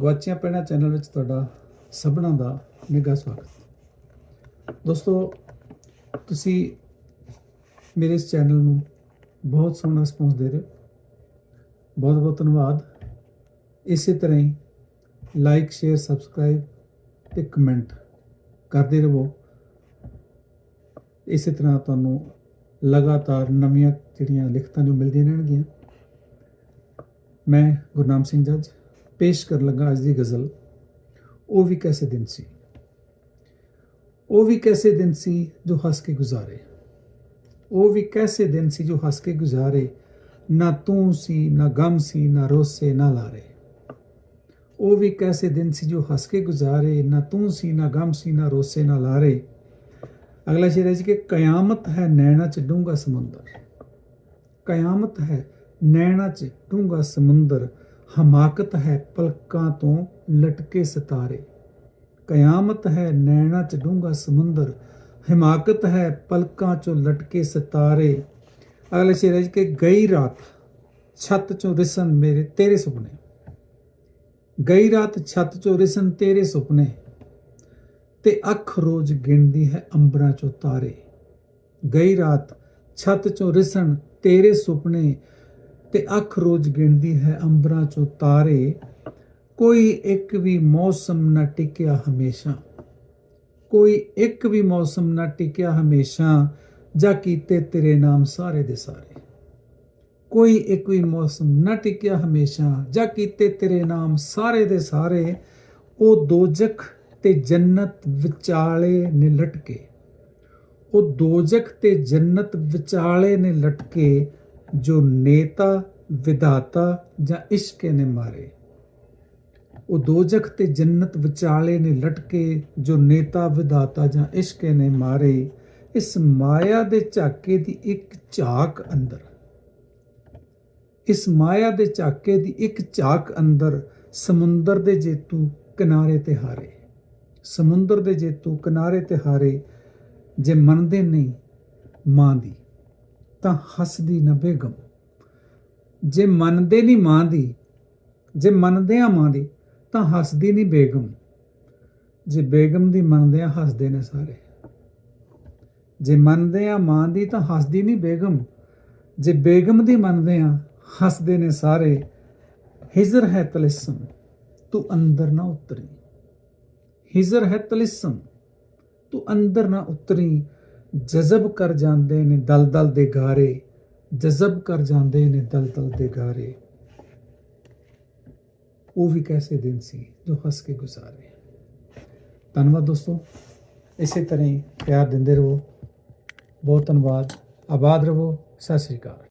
ਗਵਾਚੀਆਂ ਪੈਣਾ ਚੈਨਲ ਵਿੱਚ ਤੁਹਾਡਾ ਸਭਨਾਂ ਦਾ ਨਿੱਘਾ ਸਵਾਗਤ। ਦੋਸਤੋ, ਤੁਸੀਂ ਮੇਰੇ ਇਸ ਚੈਨਲ ਨੂੰ ਬਹੁਤ ਸੋਹਣਾ ਰਿਸਪੌਂਸ ਦੇ ਰਹੇ ਹੋ। ਬਹੁਤ ਬਹੁਤ ਧੰਨਵਾਦ। ਇਸੇ ਤਰ੍ਹਾਂ ਹੀ ਲਾਈਕ, ਸ਼ੇਅਰ, ਸਬਸਕ੍ਰਾਈਬ ਤੇ ਕਮੈਂਟ ਕਰਦੇ ਰਹੋ। ਇਸੇ ਤਰ੍ਹਾਂ ਤੁਹਾਨੂੰ ਲਗਾਤਾਰ ਨਵੀਆਂ ਜਿਹੜੀਆਂ ਲਿਖਤਾਂ ਨੂੰ ਮਿਲਦੀਆਂ ਰਹਿਣਗੀਆਂ। ਮੈਂ ਗੁਰਨਾਮ ਸਿੰਘ ਜੱਜ। ਪੇਸ਼ ਕਰਨ ਲੱਗਾ ਅੱਜ ਦੀ ਗਜ਼ਲ, ਉਹ ਵੀ ਕੈਸੇ ਦਿਨ ਸੀ? ਉਹ ਵੀ ਕੈਸੇ ਦਿਨ ਸੀ ਜੋ ਹੱਸ ਕੇ ਗੁਜ਼ਾਰੇ? ਉਹ ਵੀ ਕੈਸੇ ਦਿਨ ਸੀ ਜੋ ਹੱਸ ਕੇ ਗੁਜ਼ਾਰੇ? ਨਾ ਤੂੰ ਸੀ, ਨਾ ਗਮ ਸੀ, ਨਾ ਰੋਸੇ, ਨਾ ਲਾਰੇ। ਉਹ ਵੀ ਕੈਸੇ ਦਿਨ ਸੀ ਜੋ ਹੱਸ ਕੇ ਗੁਜ਼ਾਰੇ? ਨਾ ਤੂੰ ਸੀ, ਨਾ ਗਮ ਸੀ, ਨਾ ਰੋਸੇ, ਨਾ ਲਾਰੇ। ਅਗਲਾ ਸ਼ੇਰ ਹੈ ਜੀ ਕਿ ਕਿਆਮਤ ਹੈ ਨੈਣਾ ਚ ਡੂੰਗਾ ਸਮੁੰਦਰ। ਕਿਆਮਤ ਹੈ ਨੈਣਾ ਚ ਡੂੰਗਾ ਸਮੁੰਦਰ। ਹਮਾਕਤ ਹੈ ਪਲਕਾਂ ਤੋਂ ਲਟਕੇ ਸਿਤਾਰੇ। ਕਿਆਮਤ ਹੈ ਨੈਣਾ ਚ ਡੂੰਗਾ ਸਮੁੰਦਰ। ਹਿਮਾਕਤ ਹੈ ਪਲਕਾਂ ਚੋਂ ਲਟਕੇ ਸਿਤਾਰੇ। ਅਗਲੇ ਸ਼ੇਰ ਹੈ ਕਿ ਗਈ ਰਾਤ ਛੱਤ ਚੋਂ ਰਿਸਨ ਮੇਰੇ ਤੇਰੇ ਸੁਪਨੇ। ਗਈ ਰਾਤ ਛੱਤ ਚੋਂ ਰਿਸਨ ਤੇਰੇ ਸੁਪਨੇ। ਤੇ ਅੱਖ ਰੋਜ਼ ਗਿਣਦੀ ਹੈ ਅੰਬਰਾਂ ਚੋਂ ਤਾਰੇ। ਗਈ ਰਾਤ ਛੱਤ ਚੋਂ ਰਿਸਣ ਤੇਰੇ ਸੁਪਨੇ। ਤੇ ਅੱਖ ਰੋਜ਼ ਗਿਣਦੀ ਹੈ ਅੰਬਰਾਂ ਚੋਂ ਤਾਰੇ। ਕੋਈ ਇੱਕ ਵੀ ਮੌਸਮ ਨਾ ਟਿਕਿਆ ਹਮੇਸ਼ਾ। ਕੋਈ ਇੱਕ ਵੀ ਮੌਸਮ ਨਾ ਟਿਕਿਆ ਹਮੇਸ਼ਾ, ਜਾਂ ਕੀਤੇ ਤੇਰੇ ਨਾਮ ਸਾਰੇ ਦੇ ਸਾਰੇ। ਕੋਈ ਇੱਕ ਵੀ ਮੌਸਮ ਨਾ ਟਿਕਿਆ ਹਮੇਸ਼ਾ, ਜਾਂ ਕੀਤੇ ਤੇਰੇ ਨਾਮ ਸਾਰੇ ਦੇ ਸਾਰੇ, ਉਹ ਦੋਜਖ ਤੇ ਜੰਨਤ ਵਿਚਾਲੇ ਨੇ ਲਟਕੇ। ਉਹ ਦੋਜਖ ਤੇ ਜੰਨਤ ਵਿਚਾਲੇ ਨੇ ਲਟਕੇ ਜੋ ਨੇਤਾ, ਵਿਧਾਤਾ ਜਾਂ ਇਸ਼ਕੇ ਨੇ ਮਾਰੇ। ਉਹ ਦੋਜਖ ਤੇ ਜੰਨਤ ਵਿਚਾਲੇ ਨੇ ਲਟਕੇ, ਜੋ ਨੇਤਾ, ਵਿਧਾਤਾ ਜਾਂ ਇਸ਼ਕੇ ਨੇ ਮਾਰੇ, ਇਸ ਮਾਇਆ ਦੇ ਝਾਕੇ ਦੀ ਇੱਕ ਝਾਕ ਅੰਦਰ। ਇਸ ਮਾਇਆ ਦੇ ਝਾਕੇ ਦੀ ਇੱਕ ਝਾਕ ਅੰਦਰ ਸਮੁੰਦਰ ਦੇ ਜੇਤੂ ਕਿਨਾਰੇ ਤੇ ਹਾਰੇ। ਸਮੁੰਦਰ ਦੇ ਜੇਤੂ ਕਿਨਾਰੇ ਤੇ ਹਾਰੇ, ਜੇ ਮੰਨਦੇ ਨਹੀਂ ਮਾਂ ਦੀ। ਤਾਂ ਹੱਸਦੀ ਨਾ ਬੇਗਮ। ਜੇ ਮੰਨਦੇ ਨਹੀਂ ਮਾਂ ਦੀ, ਜੇ ਮੰਨਦੇ ਆ ਮਾਂ ਦੀ, ਤਾਂ ਹੱਸਦੀ ਨਹੀਂ ਬੇਗਮ। ਜੇ ਬੇਗਮ ਦੀ ਮੰਨਦੇ ਆ ਹੱਸਦੇ ਨੇ ਸਾਰੇ। ਜੇ ਮੰਨਦੇ ਆ ਮਾਂ ਦੀ, ਤਾਂ ਹੱਸਦੀ ਨਹੀਂ ਬੇਗਮ। ਜੇ ਬੇਗਮ ਦੀ ਮੰਨਦੇ ਆ ਹੱਸਦੇ ਨੇ ਸਾਰੇ, ਹਿਜ਼ਰ ਹੈ ਤਲਿਸਮ, ਤੂੰ ਅੰਦਰ ਨਾ ਉਤਰੀ। ਹਿਜ਼ਰ ਹੈ ਤਲਿਸਮ, ਤੂੰ ਅੰਦਰ ਨਾ ਉਤਰੀ। ਜਜ਼ਬ ਕਰ ਜਾਂਦੇ ਨੇ ਦਲਦਲ ਦੇ ਗਾਰੇ, ਜਜ਼ਬ ਕਰ ਜਾਂਦੇ ਨੇ ਦਲਦਲ ਦੇ ਗਾਰੇ। ਉਹ ਵੀ ਕੈਸੇ ਦਿਨ ਸੀ ਜੋ ਹੱਸ ਕੇ ਗੁਜ਼ਾਰੇ ਧੰਨਵਾਦ ਦੋਸਤੋ। ਇਸੇ ਤਰ੍ਹਾਂ ਹੀ ਪਿਆਰ ਦਿੰਦੇ ਰਹੋ। ਬਹੁਤ ਧੰਨਵਾਦ। ਆਬਾਦ ਰਹੋ। ਸਤਿ ਸ੍ਰੀ ਅਕਾਲ।